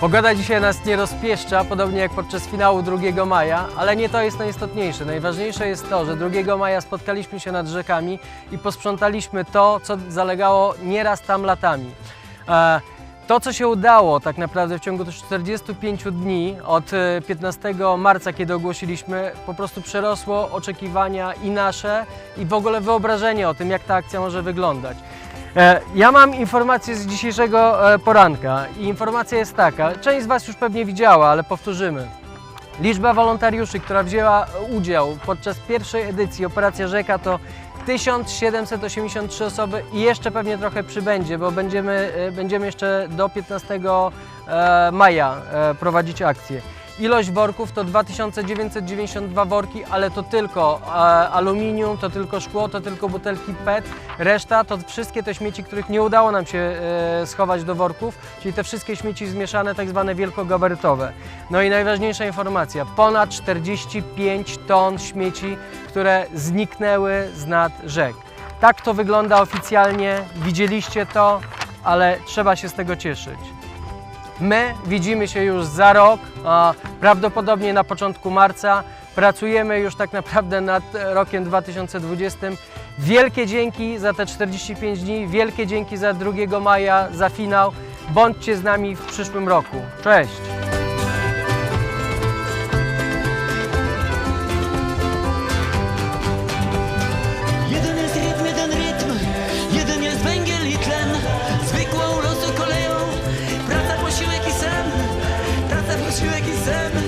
Pogoda dzisiaj nas nie rozpieszcza, podobnie jak podczas finału 2 maja, ale nie to jest najistotniejsze. Najważniejsze jest to, że 2 maja spotkaliśmy się nad rzekami i posprzątaliśmy to, co zalegało nieraz tam latami. E, To, co się udało tak naprawdę w ciągu tych 45 dni od e, 15 marca, kiedy ogłosiliśmy, po prostu przerosło oczekiwania i nasze, i w ogóle wyobrażenie o tym, jak ta akcja może wyglądać. E, Ja mam informację z dzisiejszego e, poranka i informacja jest taka, część z Was już pewnie widziała, ale powtórzymy. Liczba wolontariuszy, która wzięła udział podczas pierwszej edycji Operacja Rzeka to 1783 osoby i jeszcze pewnie trochę przybędzie, bo będziemy, e, będziemy jeszcze do 15 e, maja prowadzić akcję. Ilość worków to 2992 worki, ale to tylko e, aluminium, to tylko szkło, to tylko butelki PET. Reszta to wszystkie te śmieci, których nie udało nam się e, schować do worków, czyli te wszystkie śmieci zmieszane, tak zwane wielkogabarytowe. No i najważniejsza informacja, ponad 45 ton śmieci, które zniknęły z nad rzek. Tak to wygląda oficjalnie, widzieliście to, ale trzeba się z tego cieszyć. My widzimy się już za rok, prawdopodobnie na początku marca. Pracujemy już tak naprawdę nad rokiem 2020. Wielkie dzięki za te 45 dni, wielkie dzięki za 2 maja, za finał. Bądźcie z nami w przyszłym roku. Cześć! tu es qui s'aime.